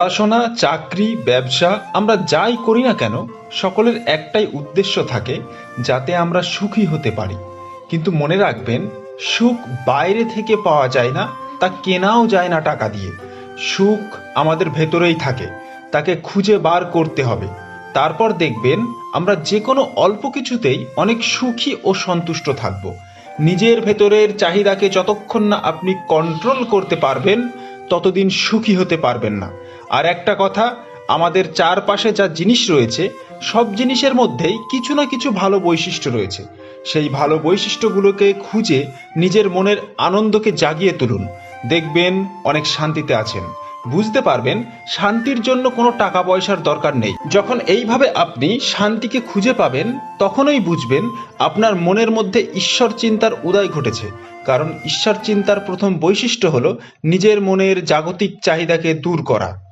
পড়াশোনা, চাকরি, ব্যবসা আমরা যাই করি না কেন, সকলের একটাই উদ্দেশ্য থাকে যাতে আমরা সুখী হতে পারি। কিন্তু মনে রাখবেন, সুখ বাইরে থেকে পাওয়া যায় না, তা কেনাও যায় না টাকা দিয়ে। সুখ আমাদের ভেতরেই থাকে, তাকে খুঁজে বার করতে হবে। তারপর দেখবেন, আমরা যে কোনো অল্প কিছুতেই অনেক সুখী ও সন্তুষ্ট থাকব। নিজের ভেতরের চাহিদাকে যতক্ষণ না আপনি কন্ট্রোল করতে পারবেন, ততদিন সুখী হতে পারবেন না। আর একটা কথা, আমাদের চারপাশে যা জিনিস রয়েছে, সব জিনিসের মধ্যেই কিছু না কিছু ভালো বৈশিষ্ট্য রয়েছে। সেই ভালো বৈশিষ্ট্যগুলোকে খুঁজে নিজের মনের আনন্দকে জাগিয়ে তুলুন। দেখবেন অনেক শান্তিতে আছেন। বুঝতে পারবেন, শান্তির জন্য কোনো টাকা পয়সার দরকার নেই। যখন এইভাবে আপনি শান্তিকে খুঁজে পাবেন, তখনই বুঝবেন আপনার মনের মধ্যে ঈশ্বর চিন্তার উদয় ঘটেছে। কারণ ঈশ্বর চিন্তার প্রথম বৈশিষ্ট্য হলো নিজের মনের জাগতিক চাহিদাকে দূর করা।